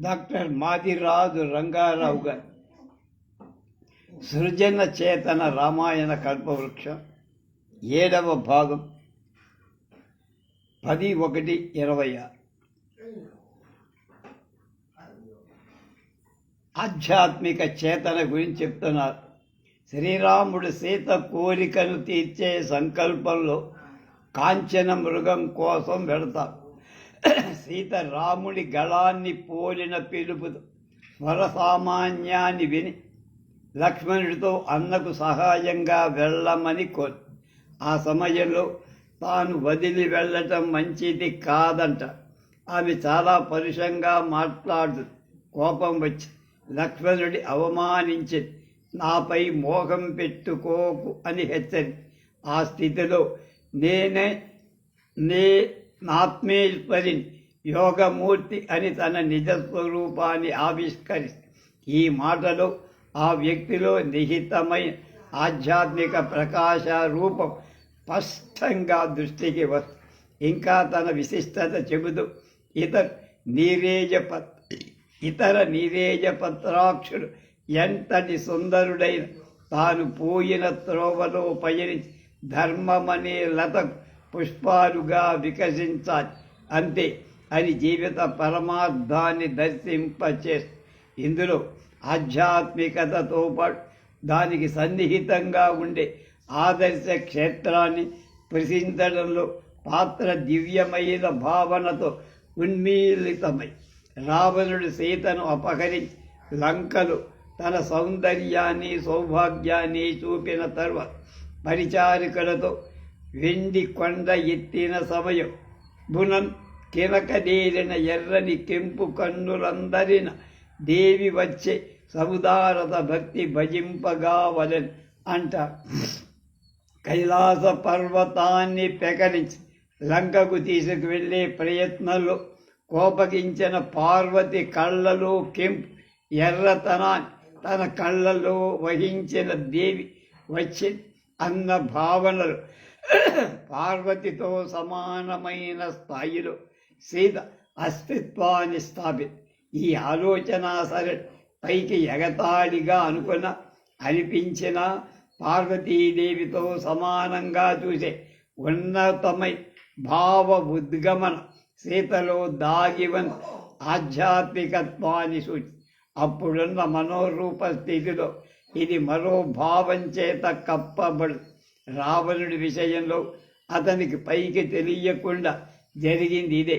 Doctor Madiraju Rangarao గారు. సృజన చేతన రామాయణ కల్పవృక్షం ఏడవ భాగం పది ఒకటి ఇరవై ఆరు. ఆధ్యాత్మిక చేతన గురించి చెప్తున్నారు. శ్రీరాముడు సీత కోరికను తీర్చే సంకల్పంలో కాంచన మృగం కోసం పెడతారు. సీత రాముడి గళాన్ని పోలిన పిలుపుతో స్వరసామాన్యాన్ని విని లక్ష్మణుడితో అన్నకు సహాయంగా వెళ్ళమని కో ఆ సమయంలో తాను వదిలి వెళ్ళటం మంచిది కాదంట. ఆమె చాలా పరుషంగా మాట్లాడు కోపం వచ్చి లక్ష్మణుడి అవమానించి నాపై మోహం పెట్టుకోకు అని హెచ్చరి. ఆ స్థితిలో నేనే నే నాత్మేశ్వరిని యోగమూర్తి అని తన నిజ స్వరూపాన్ని ఆవిష్కరిస్తే ఈ మాటలో ఆ వ్యక్తిలో నిహితమైన ఆధ్యాత్మిక ప్రకాశ రూపం స్పష్టంగా దృష్టికి వస్తుంది ఇంకా తన విశిష్టత చెబుతూ ఇతర నీరేజ ఇతర నీరేజ పత్రాక్షుడు ఎంతటి సుందరుడైన తాను పోయిన త్రోవలో పయనించి ధర్మమనే లత పుష్పాలుగా వికసించాలి. అంతే. అని జీవిత పరమార్థాన్ని దర్శింపచేస్తుంది ఇందులో ఆధ్యాత్మికతతో పాటు దానికి సన్నిహితంగా ఉండే ఆదర్శ క్షేత్రాన్ని ప్రశించడంలో పాత్ర దివ్యమైన భావనతో ఉన్మీలితమై రావణుడు సీతను అపహరించి లంకలు తన సౌందర్యాన్ని సౌభాగ్యాన్ని చూపిన తర్వాత పరిచారికలతో వెండి కొండ ఎత్తిన సమయం. బునం తినకదేరిన ఎర్రని కెంపు కన్నులందరిన దేవి వచ్చే సముదారత భక్తి భజింపగావలని అంట. కైలాస పర్వతాన్ని పెకరించి లంకకు తీసుకువెళ్ళే ప్రయత్నంలో కోపగించిన పార్వతి కళ్ళలో కెంపు ఎర్రతనాన్ని తన కళ్ళలో వహించిన దేవి వచ్చి అన్న భావనలు పార్వతితో సమానమైన స్థాయిలో సీత అస్తిత్వాన్ని స్థాపి ఈ ఆలోచన సరే పైకి ఎగతాళిగా అనుకున్న అనిపించిన పార్వతీదేవితో సమానంగా చూసే ఉన్నతమై భావ ఉద్గమన సీతలో దాగివన్ ఆధ్యాత్మికత్వాన్ని సూచి అప్పుడున్న మనోరూప స్థితిలో ఇది మరో భావం చేత కప్పబడు రావణుడి విషయంలో అతనికి పైకి తెలియకుండా జరిగింది ఇదే.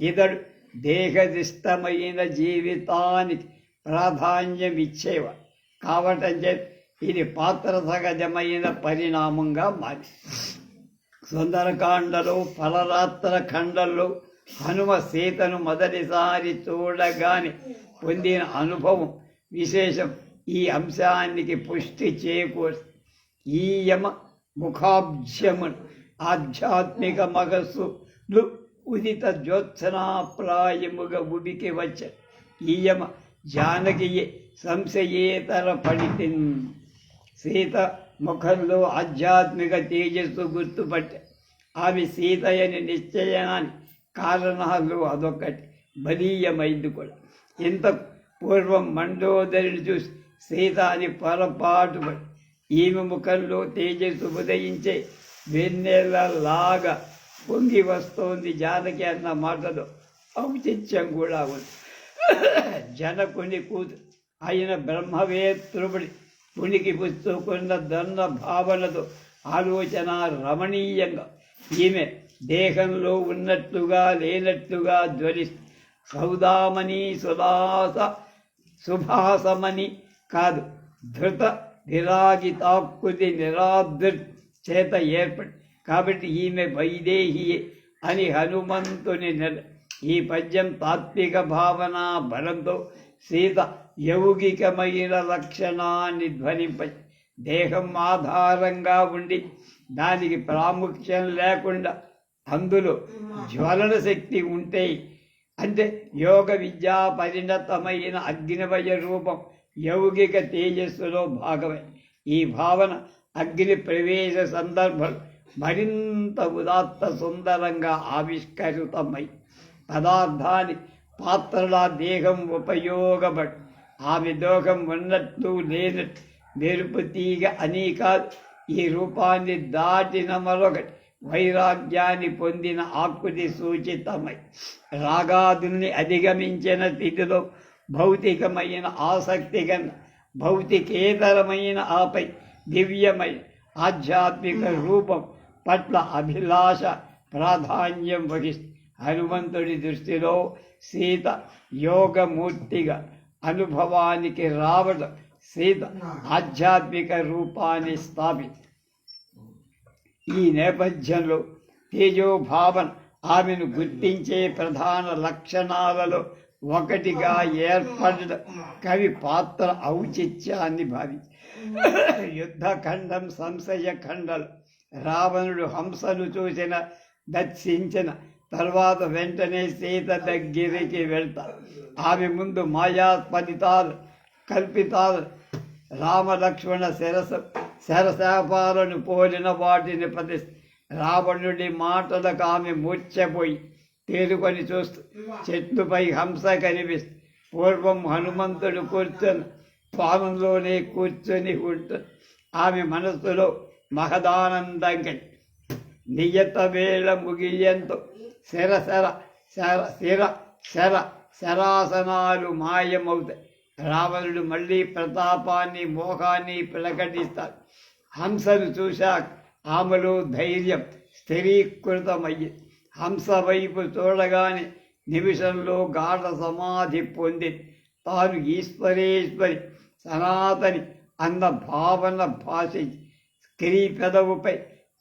ఇతడు దేహదిష్టమైన జీవితానికి ప్రాధాన్యం ఇచ్చేవ కావటం చేత ఇది పాత్ర సహజమైన పరిణామంగా మారి సుందరకాండలో ఫలరాత్ర ఖండల్లో హనుమ సీతను మొదటిసారి చూడగానే పొందిన అనుభవం విశేషం ఈ అంశానికి పుష్టి చేకూర్చి ఈయమ ముఖాబ్జము ఆధ్యాత్మిక మగస్సులు ఉదిత జ్యోత్సనాప్రాయముగా ఉడికి వచ్చ ఈయమ జానకియే సంశయేతర పడితిన్. సీత ముఖంలో ఆధ్యాత్మిక తేజస్సు గుర్తుపట్ట. ఆమె సీతయని నిశ్చయాన్ని కారణాలు అదొకటి బలీయమైంది కూడా. ఇంత పూర్వం మండోదరిని చూసి సీత అని పొరపాటు పడి ఈమె ముఖంలో తేజస్సు ఉదయించే వెన్నెలలాగా పొంగి వస్తోంది జానకి అన్న మాటలో ఔచిత్యం కూడా ఉంది. జనకుని కూతు ఆయన బ్రహ్మవేత్రుడి పునికి పుచ్చుకున్న దన్న భావనతో ఆలోచన రమణీయంగా ఈమె దేహంలో ఉన్నట్లుగా లేనట్లుగా ధ్వని సౌదామణి సుదాస సుభాసమని కాదు ధృత విరాగితాకృతి నిరాదృ చేత ఏర్పడి కాబట్టి ఈమె వైదేహియే అని హనుమంతుని నెల ఈ పద్యం తాత్విక భావన బలంతో సీత యౌగికమైన లక్షణాన్ని ధ్వనింప దేహం ఆధారంగా ఉండి దానికి ప్రాముఖ్యం లేకుండా అందులో జ్వలన శక్తి ఉంటే అంటే యోగ విద్యా పరిణతమైన అగ్నివయ రూపం యౌగిక తేజస్సులో భాగమే. ఈ భావన అగ్ని ప్రవేశ సందర్భం మరింత ఉదాత్త సుందరంగా ఆవిష్కృతమై పదార్థాన్ని పాత్రల దేహం ఉపయోగపడి ఆమె దోహం ఉన్నట్టు లేనట్టు మెరుపు తీగ అని కాదు ఈ రూపాన్ని దాటిన మరొకటి వైరాగ్యాన్ని పొందిన ఆకృతి సూచితమై. రాగాదుల్ని అధిగమించిన స్థితిలో భౌతికమైన ఆసక్తి కన్నా భౌతికేతరమైన ఆపై దివ్యమైన ఆధ్యాత్మిక రూపం పట్ల అభిలాష ప్రాధాన్యం వహిస్తుంది హనుమంతుడి దృష్టిలో సీత యోగమూర్తిగా అనుభవానికి రావడం సీత ఆధ్యాత్మిక రూపాన్ని స్థాపించి ఈ నేపథ్యంలో తేజోభావన ఆమెను గుర్తించే ప్రధాన లక్షణాలలో ఒకటిగా ఏర్పడడం కవి పాత్ర ఔచిత్యాన్ని భావించి. యుద్ధఖండం సంశయ ఖండలు రావణుడు హంసను చూసిన దర్శించిన తర్వాత వెంటనే సీత దగ్గరికి వెళ్తారు ఆమె ముందు మాయాస్పదితాలు కల్పితాలు రామలక్ష్మణ శిరస శరశాపాలను పోలిన వాటిని ప్రతి రావణుడి మాటలకు ఆమె ముచ్చపోయి తేలుకొని చూస్తూ చెట్లుపై హంస కనిపిస్తుంది పూర్వం హనుమంతుడు కూర్చొని స్వామంలోనే కూర్చొని ఉంటుంది ఆమె మనస్సులో మహదానందంగా నియత వేళ ముగియంతో శర శర శర శిర శర శరాసనాలు మాయమవుతాయి. రావణుడు మళ్ళీ ప్రతాపాన్ని మోహాన్ని ప్రకటిస్తాడు. హంసను చూశాక ఆమెలో ధైర్యం స్థిరీకృతమయ్యింది హంస వైపు చూడగానే నిమిషంలో గాఢ సమాధి పొంది తాను ఈశ్వరేశ్వరి సనాతని అన్న భావన భాషించి స్త్రీ పెదవుపై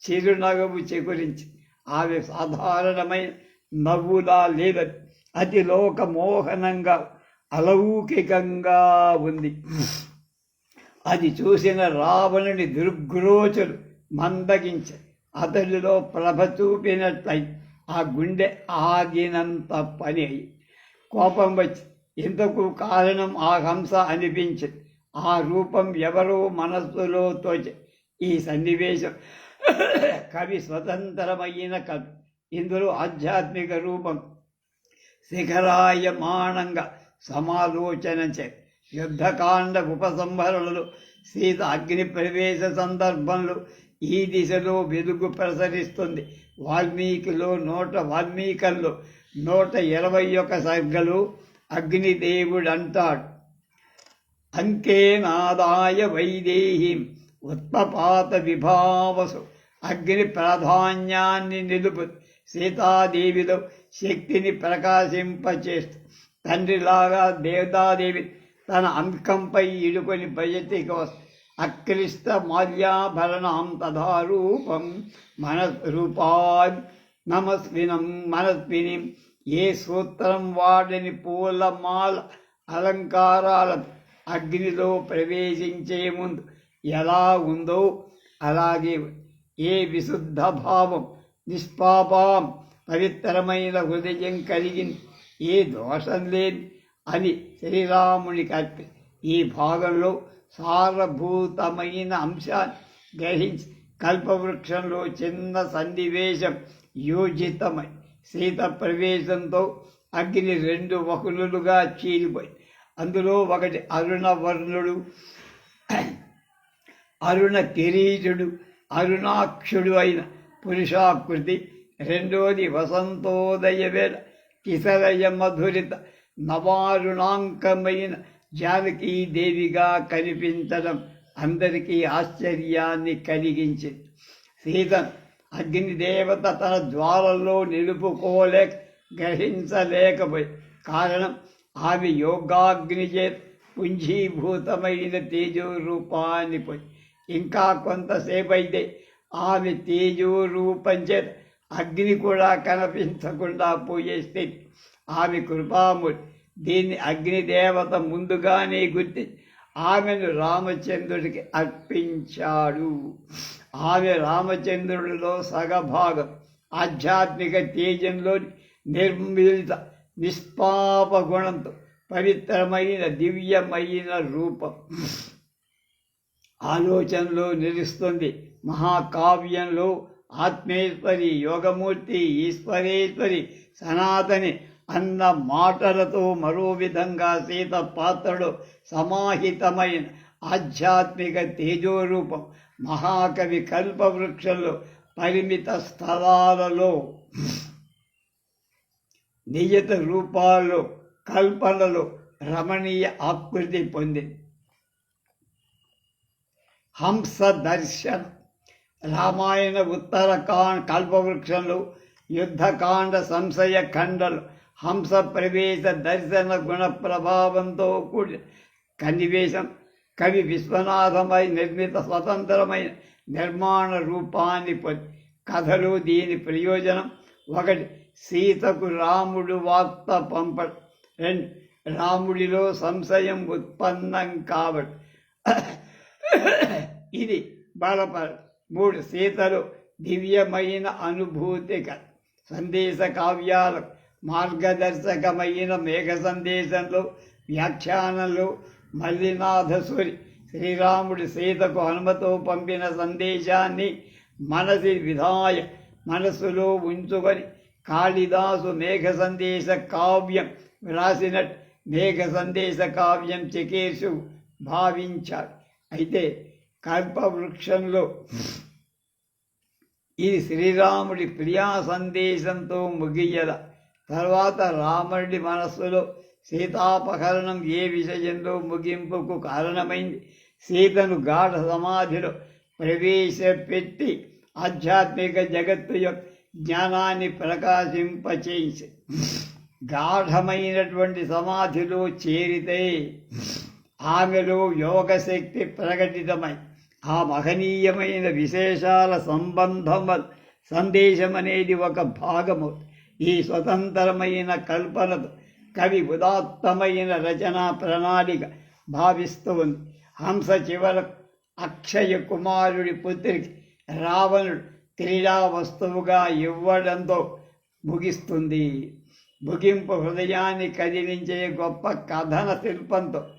చిరునగవు చెగురించి ఆమె సాధారణమైన నవ్వులా లేదని అతి లోకమోహనంగా అలౌకికంగా ఉంది. అది చూసిన రావణుని దుర్గ్రోచులు మందగించి అతడిలో ప్రభ చూపినట్లయి ఆ గుండె ఆగినంత పని అయ్యి కోపం వచ్చి ఇంతకు కారణం ఆ హంస? అనిపించింది ఆ రూపం ఎవరో మనస్సులో తోచి ఈ సన్నివేశం కవి స్వతంత్రమైన కవి. ఇందులో ఆధ్యాత్మిక రూపం శిఖరాయమాణంగా సమాలోచన చే యుద్ధకాండ ఉపసంహరణలు సీత అగ్ని ప్రవేశ సందర్భంలో ఈ దిశలో వెలుగు ప్రసరిస్తుంది. వాల్మీకిలో నూట వాల్మీకల్లో నూట ఇరవై ఒక సర్గలు అగ్నిదేవుడు అంటాడు అంకేనాదాయ వైదేహీం ఉత్పపాత విభావసు. అగ్ని ప్రాధాన్యాన్ని నిలుపు సీతాదేవిలో శక్తిని ప్రకాశింపచేస్తూ తండ్రిలాగా దేవతాదేవి తన అంకంపై ఇడుకొని బయటికి వస్తుంది అక్లిష్ట మాల్యాభరణం తథారూపం మనస్రూపాన్ నమస్వినం మనస్విని. ఏ సూత్రం వాడని పూలమాల అలంకారాల అగ్నిలో ప్రవేశించే ముందు ఎలా ఉందో అలాగే ఏ విశుద్ధ భావం నిష్పాపం పవిత్రమైన హృదయం కలిగింది ఏ దోషం లేని అని శ్రీరాముని కల్పి ఈ భాగంలో సారభూతమైన అంశాన్ని గ్రహించి కల్పవృక్షంలో చిన్న సన్నివేశం యోజితమై సీత ప్రవేశంతో అగ్ని రెండు వకులుగా చీలిపోయి అందులో ఒకటి అరుణవర్ణుడు అరుణ కిరీటుడు అరుణాక్షుడు అయిన పురుషాకృతి రెండోది వసంతోదయ వేళ కిసరయ మధురిత నవారుణాంకమైన జానకీదేవిగా కనిపించడం అందరికీ ఆశ్చర్యాన్ని కలిగించింది. సీత అగ్నిదేవత తన జ్వాలల్లో నిలుపుకోలేక గ్రహించలేకపోయి కారణం ఆమె యోగాగ్ని చేత పుంజీభూతమైన తేజోరూపాన్ని పోయి. ఇంకా కొంతసేపు అయితే ఆమె తేజోరూపం చేత అగ్ని కూడా కనిపించకుండా పోయే స్థితి. ఆమె కృపామూర్తి దీన్ని అగ్నిదేవత ముందుగానే గుర్తి ఆమెను రామచంద్రుడికి అర్పించాడు. ఆమె రామచంద్రుడిలో సగభాగం ఆధ్యాత్మిక తేజంలో నిర్మిత నిష్పాప గుణంతో పవిత్రమైన దివ్యమైన రూపం. ఆలోచనలో నిలుస్తుంది మహాకావ్యంలో ఆత్మేశ్వరి యోగమూర్తి ఈశ్వరేశ్వరి సనాతని అన్న మాటలతో మరో విధంగా సీత పాత్రలో సమాహితమైన ఆధ్యాత్మిక తేజోరూపం మహాకవి కల్పవృక్షంలో పరిమిత స్థలాలలో నియత రూపాల్లో కల్పనలో రమణీయ ఆకృతి పొందింది హంస దర్శనం రామాయణ ఉత్తరకాండ కల్పవృక్షంలో యుద్ధకాండ సంశయ ఖండలు హంస ప్రవేశ దర్శన గుణ ప్రభావంతో కూడి కన్నివేశం కవి విశ్వనాథమై నిర్మిత స్వతంత్రమైన నిర్మాణ రూపాన్ని పొంది కథలు దీని ప్రయోజనం ఒకటి సీతకు రాముడు వార్త పంపడం రెండు రాముడిలో సంశయం ఉత్పన్నం కావడం ఇది బలపర మూడు సీతలు దివ్యమైన అనుభూతిక సందేశ కావ్యాలకు మార్గదర్శకమైన మేఘ సందేశంలో వ్యాఖ్యానంలో మల్లినాథసూరి శ్రీరాముడు సీతకు హనుమతో పంపిన సందేశాన్ని మనసి విధాయ మనసులో ఉంచుకొని కాళిదాసు మేఘ సందేశ కావ్యం వ్రాసినట్టు మేఘ సందేశ కావ్యం చికేసు భావించాడు అయితే కల్పవృక్షంలో ఇది శ్రీరాముడి ప్రియా సందేశంతో ముగియద తర్వాత రాముడి మనస్సులో సీతాపహరణం ఏ విషయంలో ముగింపుకు కారణమైంది? సీతను గాఢ సమాధిలో ప్రవేశపెట్టి ఆధ్యాత్మిక జగత్తు యొక్క జ్ఞానాన్ని ప్రకాశింపచేసి గాఢమైనటువంటి సమాధిలో చేరితే ఆమెలో యోగశక్తి ప్రకటితమై ఆ మహనీయమైన విశేషాల సంబంధం సందేశం అనేది ఒక భాగము ఈ స్వతంత్రమైన కల్పనతో కవి ఉదాత్తమైన రచనా ప్రణాళిక భావిస్తూ ఉంది. హంస చివర అక్షయ కుమారుడి పుత్రికి రావణుడు క్రీడా వస్తువుగా ఇవ్వడంతో ముగిస్తుంది. ముగింపు హృదయాన్ని కదిలించే గొప్ప కథన శిల్పంతో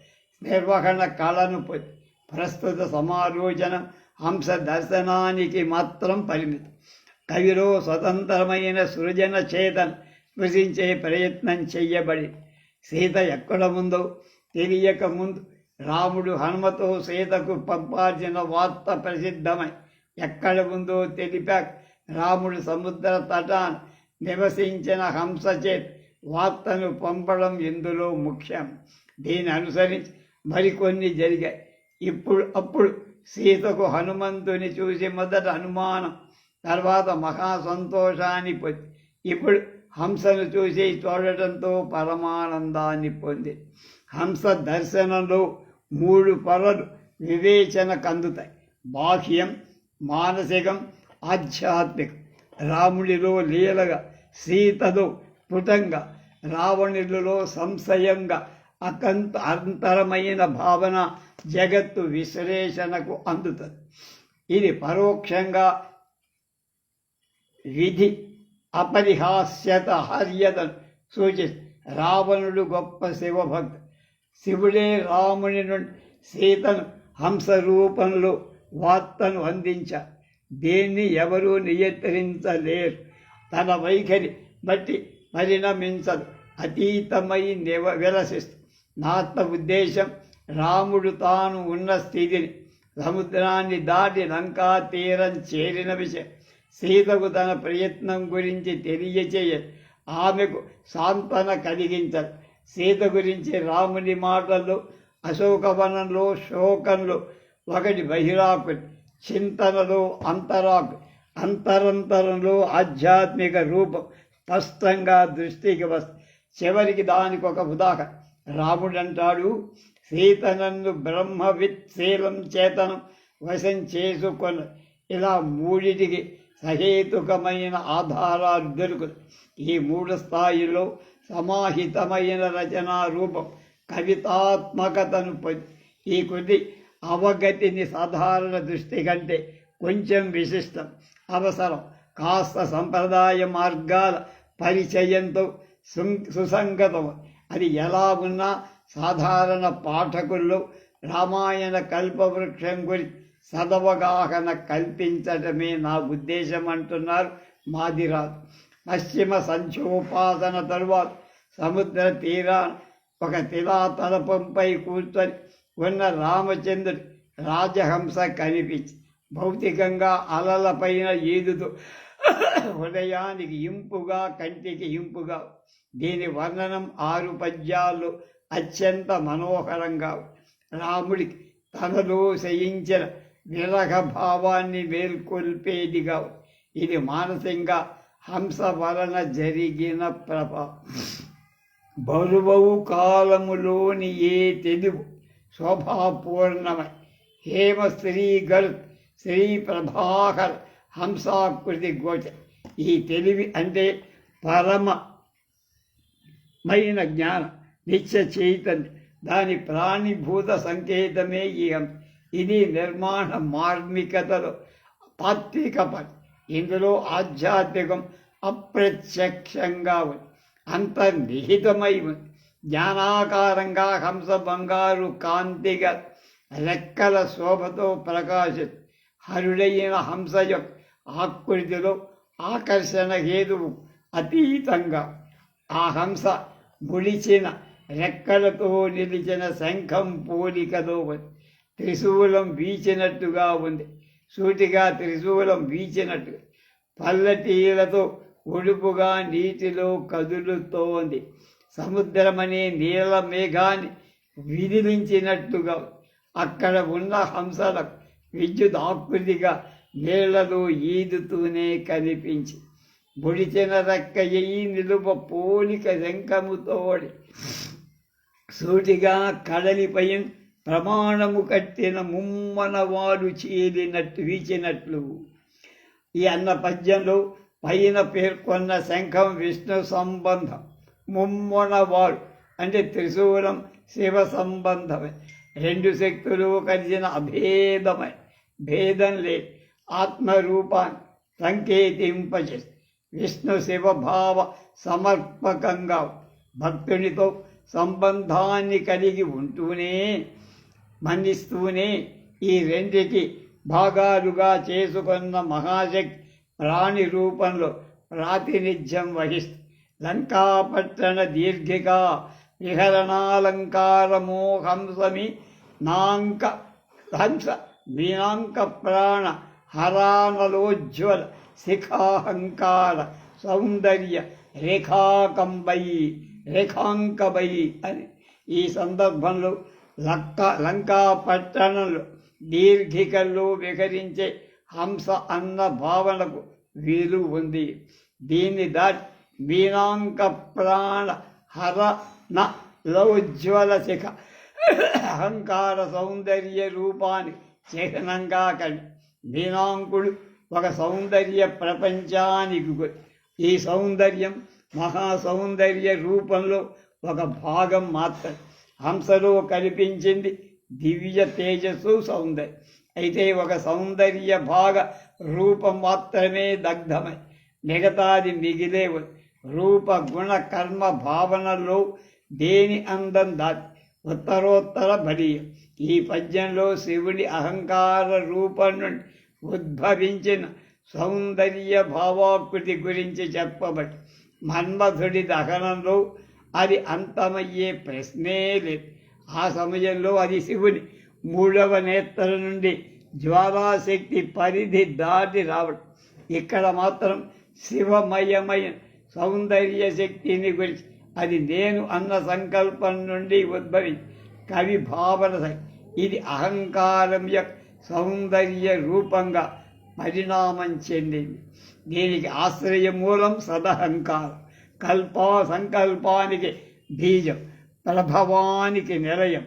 నిర్వహణ కళను ప్రస్తుత సమాలోచన హంస దర్శనానికి మాత్రం పరిమితం. కవిలో స్వతంత్రమైన సృజన చేతన స్పృశించే ప్రయత్నం చెయ్యబడి సీత ఎక్కడ ఉందో తెలియక ముందు రాముడు హనుమతో సీతకు పంపాల్సిన వార్త ప్రసిద్ధమై ఎక్కడ ఉందో తెలిపాక రాముడు సముద్ర తటాన్ నివసించిన హంసచేత్ వార్తను పంపడం ఇందులో ముఖ్యం. దీని అనుసరించి మరికొన్ని జరిగాయి. ఇప్పుడు అప్పుడు సీతకు హనుమంతుని చూసి మొదట అనుమానం తర్వాత మహా సంతోషాన్ని పొంది ఇప్పుడు హంసను చూసి చూడటంతో పరమానందాన్ని పొంది హంస దర్శనంలో మూడు పొరలు వివేచన కందుతాయి బాహ్యం మానసికం ఆధ్యాత్మికం. రాముడిలో లీలగా సీతలో పుటంగా రావణుడిలో సంశయంగా అకంత అంతరమైన భావన జగత్తు విశ్లేషణకు అందుతుంది. ఇది పరోక్షంగా విధి అపరిహాస్యత హర్యతను సూచి రావణుడు గొప్ప శివభక్తు. శివుడే రాముని నుండి సీతను హంస రూపంలో వార్తను అందించ. దేన్ని ఎవరూ నియంత్రించలేరు. తన వైఖరి బట్టి పరిణమించదు. అతీతమై నివ విలసిస్తుంది నాత్మ ఉద్దేశం రాముడు తాను ఉన్న స్థితిని సముద్రాన్ని దాటి లంకా తీరం చేరిన విషయం. సీతకు తన ప్రయత్నం గురించి తెలియచేయ ఆమెకు సాంతన కలిగించారు సీత గురించి రాముని మాటల్లో అశోకవనంలో శోకంలో ఒకటి బహిరాకు చింతనలో అంతరాకు అంతరంతరంలో ఆధ్యాత్మిక రూపం స్పష్టంగా దృష్టికి వస్తుంది చివరికి దానికి ఒక ఉదాహరణ రాముడు అంటాడు సీత నన్ను బ్రహ్మవిత్శీలం చేతనం వశం చేసుకొన. ఇలా మూడిటికి సహేతుకమైన ఆధారాలు దొరుకుతాయి ఈ మూడు స్థాయిలో సమాహితమైన రచనా రూపం కవితాత్మకతను పొంది ఈ కొద్ది అవగతిని సాధారణ దృష్టి కంటే కొంచెం విశిష్టం. అవసరం. కాస్త సంప్రదాయ మార్గాల పరిచయంతో సుసంగతం. అది ఎలా ఉన్నా సాధారణ పాఠకుల్లో రామాయణ కల్పవృక్షం గురించి సదవగాహన కల్పించటమే నా ఉద్దేశం అంటున్నారు మాదిరాజు పశ్చిమ సంక్షోపాసన తరువాత సముద్ర తీరా ఒక తిలా తలపంపై కూర్చొని ఉన్న రామచంద్రుడు రాజహంస కనిపించి భౌతికంగా అలలపైన ఈదుతూ హృదయానికి ఇంపుగా కంటికి ఇంపుగా. దీని వర్ణనం ఆరు పద్యాలు అత్యంత మనోహరంగా రాముడికి తనలో శయించిన విరహ భావాన్ని మేల్కొల్పేదిగా. ఇది మానసికంగా హంస వలన జరిగిన ప్రభ. బరువవు కాలములోని ఏ తెలుగు శోభాపూర్ణమై. హేమ శ్రీ గల్ శ్రీ ప్రభాకర్ హంసాకృతి గోచ. ఈ తెలివి అంటే పరమ మైన జ్ఞానం నిత్య చైతన్యం. దాని ప్రాణిభూత సంకేతమే ఈ హంస ఇది నిర్మాణ మార్మికతలో తాత్విక పని ఇందులో ఆధ్యాత్మికం అప్రత్యక్షంగా ఉంది. అంతర్నిహితమై ఉంది. జ్ఞానాకారంగా హంస బంగారు కాంతిగా రెక్కల శోభతో ప్రకాశి హరుడైన హంస యొక్క ఆకృతిలో ఆకర్షణ హేతువు అతీతంగా ఆ హంస ముడిచిన రెక్కలతో నిలిచిన శంఖం పోలికతో ఉంది. త్రిశూలం వీచినట్టుగా ఉంది. సూటిగా త్రిశూలం వీచినట్టు పల్లటీలతో ఒడుపుగా నీటిలో కదులుతోంది. సముద్రమనే నీల మేఘాన్ని విదిలించినట్టుగా అక్కడ ఉన్న హంసల విద్యుత్ ఆకృతిగా నీళ్ళలో ఈదుతూనే కనిపించి బుడిచిన రెక్కయ్యి నిలువ పోలిక శంఖముతోడి సూటిగా కడలిపై ప్రమాణము కట్టిన ముమ్మన వారు చేరినట్టు వీచినట్లు. ఈ అన్న పద్యంలో పైన పేర్కొన్న శంఖం విష్ణు సంబంధం ముమ్మన వారు అంటే త్రిశూలం శివ సంబంధమే. రెండు శక్తులు కలిసిన అభేదమై. భేదం లే ఆత్మరూపాన్ని సంకేతింపజేసి విష్ణు శివభావ సమర్పకంగా భక్తునితో సంబంధాన్ని కలిగి ఉంటూనే మన్నిస్తూనే ఈ రెండికి భాగాలుగా చేసుకున్న మహాశక్తి ప్రాణి రూపంలో ప్రాతినిధ్యం వహిస్తూ లంకాపట్టణ దీర్ఘిక విహరణాలంకారమో హంసమి నాంక హంస వినాంక ప్రాణ హరానలోజ్వల శిఖాహంకార సౌందర్య రేఖాకంబయి రేఖాంకబయి అని ఈ సందర్భంలో లంక పట్టణంలో దీర్ఘికల్లో విహరించే హంస అన్న భావనకు వీలు ఉంది. దీన్ని దాటి మీనాంక ప్రాణ హర న లౌజ్వల శిఖ. అహంకార సౌందర్య రూపాన్ని చిహ్నంగా కలి మీనాంకుడు ఒక సౌందర్య ప్రపంచానికి ఈ సౌందర్యం మహా సౌందర్య రూపంలో ఒక భాగం మాత్రం హంసలో కనిపించింది. దివ్య తేజస్సు సౌందర్యం. అయితే ఒక సౌందర్య భాగ రూపం మాత్రమే దగ్ధమై మిగతాది మిగిలే రూప గుణ కర్మ భావనలో దేని అందం దాటి ఉత్తరోత్తర బలీయం. ఈ పద్యంలో శివుడి అహంకార రూపం నుండి ఉద్భవించిన సౌందర్య భావాకృతి గురించి చెప్పబడి మన్మధుడి దహనంలో అది అంతమయ్యే ప్రశ్నే లేదు. ఆ సమయంలో అది శివుని మూడవ నేత్ర నుండి జ్వాలాశక్తి పరిధి దాటి రావడం. ఇక్కడ మాత్రం శివమయమైన సౌందర్య శక్తిని గురించి అది నేను అన్న సంకల్పం నుండి ఉద్భవించి కవి భావన ఇది అహంకారం యొక్క సౌందర్య రూపంగా పరిణామం చెందింది. దీనికి ఆశ్రయ మూలం సదహంకారం. కల్పా సంకల్పానికి బీజం ప్రభవానికి నిలయం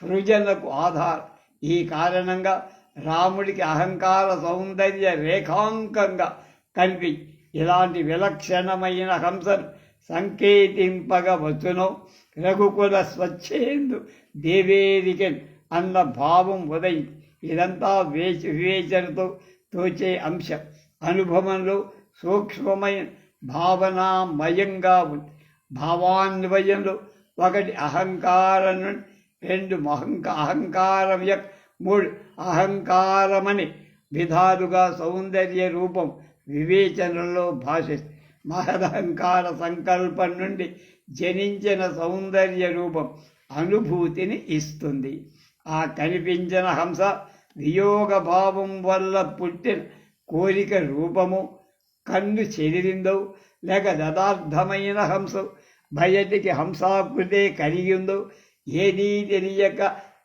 సృజనకు ఆధారం. ఈ కారణంగా రాముడికి అహంకార సౌందర్య రేఖాంకంగా కనిపి ఇలాంటి విలక్షణమైన హంసను సంకేతింపగవచ్చునో. రఘుకుల స్వచ్ఛేందు దేవేదికన్ అన్న భావం ఉదయం. ఇదంతా వేచ వివేచనతో తోచే అంశం. అనుభవంలో సూక్ష్మమైన భావనామయంగా ఉంది. భావాన్వయంలో ఒకటి అహంకారం నుండి రెండు మహంక అహంకారం యొక్క మూడు అహంకారమని విధాలుగా సౌందర్య రూపం వివేచనలో భాషిస్తుంది. మహదహంకార సంకల్పం నుండి జనించిన సౌందర్య రూపం అనుభూతిని ఇస్తుంది. ఆ కనిపించిన హంస వియోగ భావం వల్ల పుట్టిన కోరిక రూపము కన్ను చెదిరిందో లేక యథార్థమైన హంస బయటికి హంసాకృతే కలిగి ఉందో ఏదీ తెలియక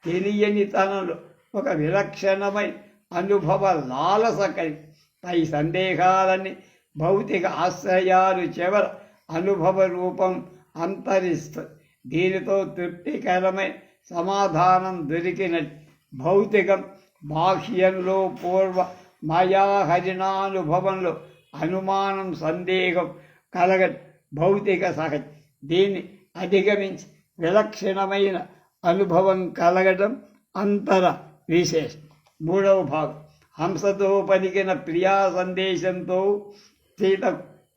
తెలియని తనలో ఒక విలక్షణమైన అనుభవ లాలస కలిగి పై సందేహాలని భౌతిక ఆశ్రయాలు చివర అనుభవ రూపం అంతరిస్తుంది దీనితో తృప్తికరమైన సమాధానం దొరికినట్టు భౌతికం బాహ్యంలో పూర్వ మాయాహరిణానుభవంలో అనుమానం సందేహం కలగని భౌతిక సహజం. దీన్ని అధిగమించి విలక్షణమైన అనుభవం కలగటం అంతర విశేషం. మూడవ భాగం. హంసతో పలికిన ప్రియా సందేశంతో సీత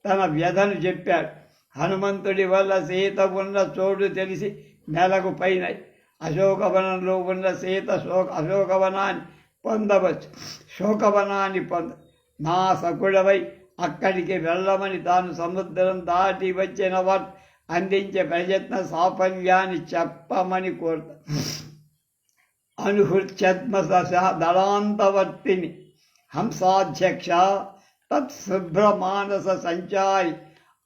తన వ్యధను చెప్పాడు. హనుమంతుడి వల్ల సీత ఉన్న చోటు తెలిసి నెలకు పైన అశోకవనంలో ఉన్న సీత శోక అశోకవనాన్ని పొందవచ్చు. శోకవనాన్ని పొంద నా సకుడవై అక్కడికి వెళ్ళమని తాను సముద్రం దాటి వచ్చిన వారు అందించే ప్రయత్న సాఫల్యాన్ని చెప్పమని కోరుతా అనుహృత్యద్మ దళాంతవర్తిని హంసాధ్యక్ష తత్శుభ్రమానస సంచారి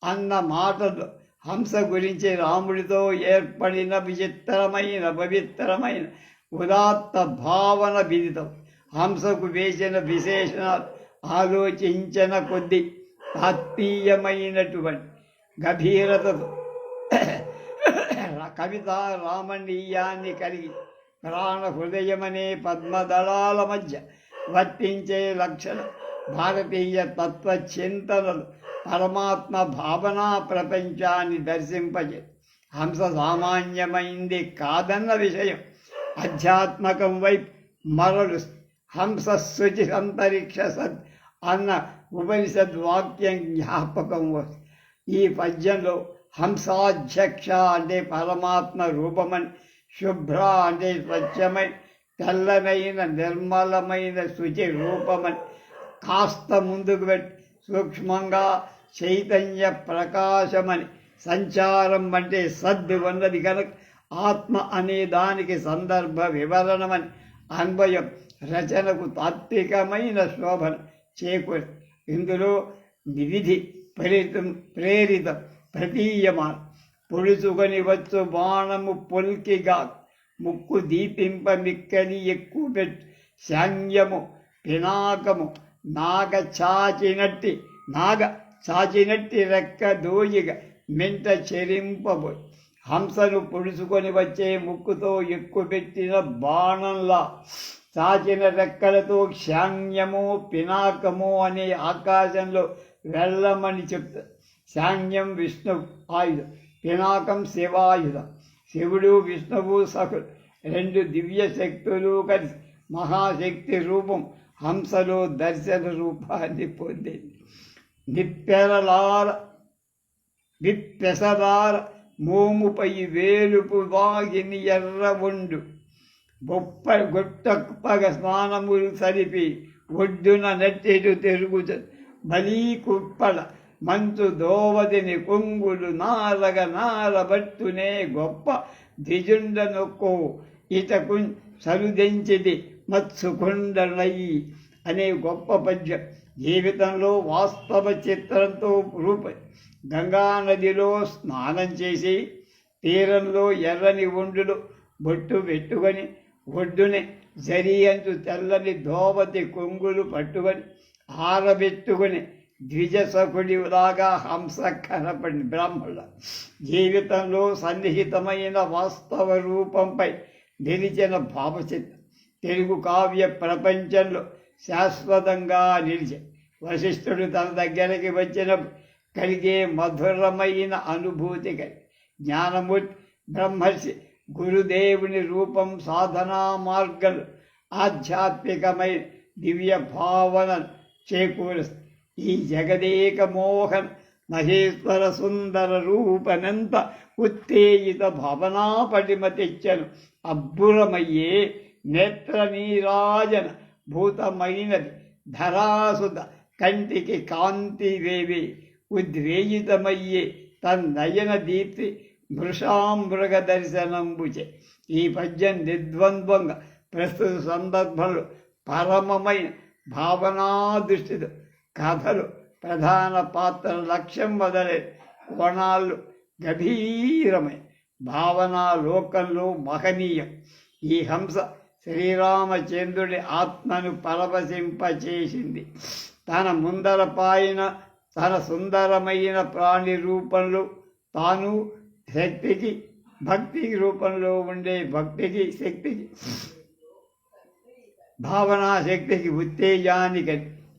అన్న మాటలు హంస గురించి రాముడితో ఏర్పడిన విచిత్రమైన పవిత్రమైన ఉదాత్త భావన విదితం. హంసకు వేసిన విశేషణాలు ఆలోచించిన కొద్ది తాత్మీయమైనటువంటి గభీరతతో కవిత రామణీయాన్ని కలిగి ప్రాణ హృదయమనే పద్మదళాల మధ్య వర్తించే లక్షణ భారతీయ తత్వ చింతనలు పరమాత్మ భావనా ప్రపంచాన్ని దర్శింపజే హంస సామాన్యమైంది కాదన్న విషయం అధ్యాత్మకం వైపు మరలు హంస శుచి అంతరిక్ష సత్ అన్న ఉపనిషద్ వాక్యం జ్ఞాపకం ఈ పద్యంలో హంసాధ్యక్ష అంటే పరమాత్మ రూపమని శుభ్ర అంటే స్వచ్ఛమై తెల్లనైన నిర్మలమైన శుచి రూపమని కాస్త ముందుకు పెట్టి సూక్ష్మంగా చైతన్య ప్రకాశమని సంచారం అంటే సద్దు ఉన్నది కనుక ఆత్మ అనే దానికి సందర్భ వివరణమని అన్వయం రచనకు తాత్వికమైన శోభన చేకూరు ఇందులో వివిధి ప్రేరితం ప్రేరితం ప్రతీయమాన పొడుచుకొని వచ్చు బాణము పొల్కిగా ముక్కు దీపింప మిక్కని ఎక్కువ పెట్టు శాంగ్యము పినాకము నాగ చాచినట్టి నాగ చాచినట్టి రెక్క దోయిగా మెంట చెరింపబోయి. హంసను పొడుచుకొని వచ్చే ముక్కుతో ఎక్కుపెట్టిన బాణంలా చాచిన రెక్కలతో శాంగ్యము పినాకము అనే ఆకాశంలో వెళ్ళమని చెప్తా శాంగ్యం విష్ణు ఆయుధం పినాకం శివాయుధం. శివుడు విష్ణువు సకుడు రెండు దివ్య శక్తులు కలిసి మహాశక్తి రూపం హంసలో దర్శన రూపాన్ని పొందింది. నిప్పెరలార విప్పెసరార మోముపై వేలుపు వాగిని ఎర్ర ఉండు గొప్ప గొట్టపగ స్నానములు సరిపి ఒడ్డున నెట్టెటు తిరుగుత బలీ కుప్పల మంచు దోవదిని కొంగులు నారగ నారబట్టునే గొప్ప ద్విజుండ నొక్కో ఇతకు సరుదెంచిది మత్సుకుండనయి అనే గొప్ప పద్యం. జీవితంలో వాస్తవ చిత్రంతో రూప గంగానదిలో స్నానం చేసి తీరంలో ఎర్రని ఒండులు బొట్టు పెట్టుకొని ఒడ్డునే జరియంచు తెల్లని ధోవతి కొంగులు పట్టుకొని ఆరబెట్టుకుని ద్విజసకుడిలాగా హంస కనపడి బ్రాహ్మణుల జీవితంలో సన్నిహితమైన వాస్తవ రూపంపై నిలిచిన భావచిత్రం. తెలుగు కావ్య ప్రపంచంలో శాశ్వతంగా నిలిచి వశిష్ఠుడు తన దగ్గరికి వచ్చినప్పుడు కలిగే మధురమైన అనుభూతి కలిగి జ్ఞానమూర్తి బ్రహ్మర్షి గురుదేవుని రూపం సాధనా మార్గలు ఆధ్యాత్మికమై దివ్య భావన చేకూరు ఈ జగదేక మోహన్ మహేశ్వర సుందర రూపనంత ఉత్తేజిత భావనా పటిమ తెచ్చను అబ్బురమయ్యే నేత్ర నీరాజన భూతమైనది ధరాసుత కంటికి కాంతి దేవి ఉద్వేజితమయ్యే తన్నయన దీప్తి మృషామృగ దర్శనంబుచే ఈ పద్యం నిద్వంద్వంగా ప్రస్తుత సందర్భంలో పరమమైన భావనా దృష్టితో కథలు ప్రధాన పాత్ర లక్ష్యం వదలే కోణాలు గభీరమై. భావనా లోకంలో మహనీయం. ఈ హంస శ్రీరామచంద్రుడి ఆత్మను పరవశింపచేసింది. తన ముందర పాయిన తన సుందరమైన ప్రాణి రూపంలో తాను శక్తికి భక్తి రూపంలో ఉండే భక్తికి శక్తికి భావనా శక్తికి ఉత్తేజానికి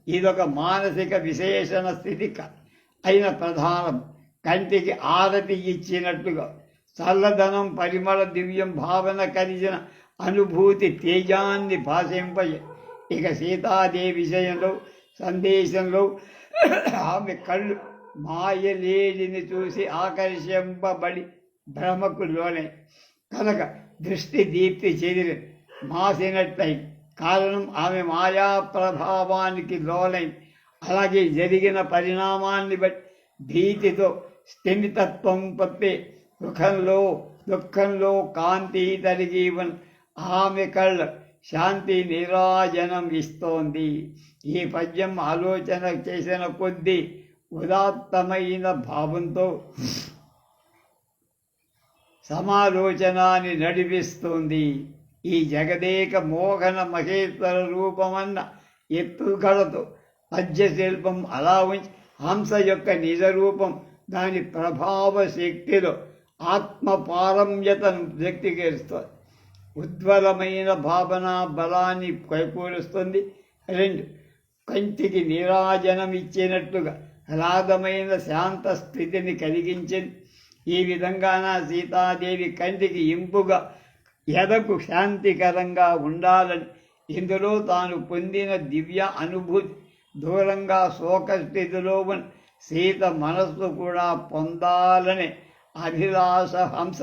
ఇదొక మానసిక విశేషణ స్థితి క- అయిన ప్రధానం. కంటికి ఆరతి ఇచ్చినట్టుగా చల్లదనం పరిమళ దివ్యం భావన కలిసిన అనుభూతి తేజాన్ని భాషింప ఇక సీతాదేవి విషయంలో సందేశంలో ఆమె కళ్ళు మాయలేడిని చూసి ఆకర్షింపబడి భ్రమకు లోనే కనుక దృష్టి దీప్తి చెదిరి. మాసినట్లయి కారణం ఆమె మాయా ప్రభావానికి లోనై. అలాగే జరిగిన పరిణామాన్ని బట్టి భీతితో స్థిమితత్వం పప్పే సుఖంలో దుఃఖంలో కాంతి తరిగీవన్ ఆమె కళ్ళ శాంతి నిరాజనం ఇస్తోంది. ఈ పద్యం ఆలోచన చేసిన కొద్దీ ఉదాత్తమైన భావంతో సమాలోచనాన్ని నడిపిస్తుంది. ఈ జగదేక మోహన మహేశ్వర రూపమన్న ఎత్తుగడతో పద్యశిల్పం అలా ఉంచి హంస యొక్క నిజ రూపం దాని ప్రభావ శక్తిలో ఆత్మ పారమ్యతను వ్యక్తీకరిస్తుంది. ఉజ్వలమైన భావన బలాన్ని కైకూరుస్తుంది. రెండు కంటికి నీరాజనం ఇచ్చినట్టుగా రాగమైన శాంత స్థితిని కలిగించింది. ఈ విధంగా నా సీతాదేవి కంటికి ఇంపుగా ఎదకు శాంతికరంగా ఉండాలని ఇందులో తాను పొందిన దివ్య అనుభూతి దూరంగా శోకస్థితిలో ఉన్న సీత మనస్సు కూడా పొందాలని అభిలాష హంస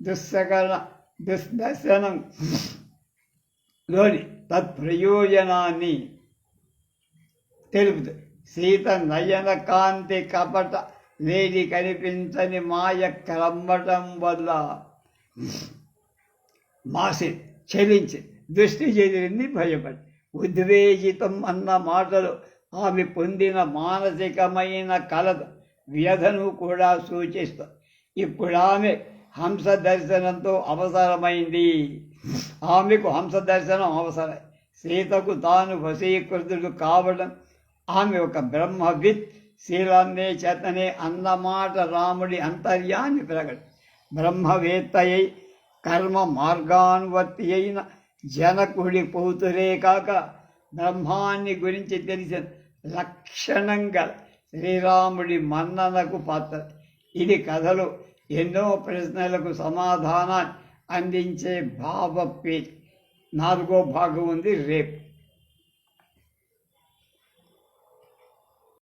దుస్సకరణ దుర్దర్శనం లోని తత్ప్రయోజనాన్ని తెలుపుతుంది. సీత నయన కాంతి కపట లేని కనిపించని మాయ క్రమ్మటం వల్ల మాసి చెలించి దృష్టి చెదిరింది భయపడి. ఉద్వేజితం అన్న మాటలు ఆమె పొందిన మానసికమైన కలత వ్యధను కూడా సూచిస్తుంది ఇప్పుడు ఆమె హంస దర్శనంతో అవసరమైంది. ఆమెకు హంస దర్శనం అవసరం. సీతకు తాను వశీకృతుడు కావడం ఆమె ఒక బ్రహ్మవిత్ శీలాన్నే చేతనే అన్నమాట రాముడి అంతర్యాన్ని ప్రకటి. బ్రహ్మవేత్తయై కర్మ మార్గానువర్తి అయిన జనకుడి పోతురే కాక బ్రహ్మాన్ని గురించి తెలిసిన లక్షణంగా శ్రీరాముడి మన్ననకు పాత్ర. ఇది కథలు ఎన్నో ప్రశ్నలకు సమాధానాన్ని అందించే భావ పేజ్ నాలుగో భాగం ఉంది రేపు.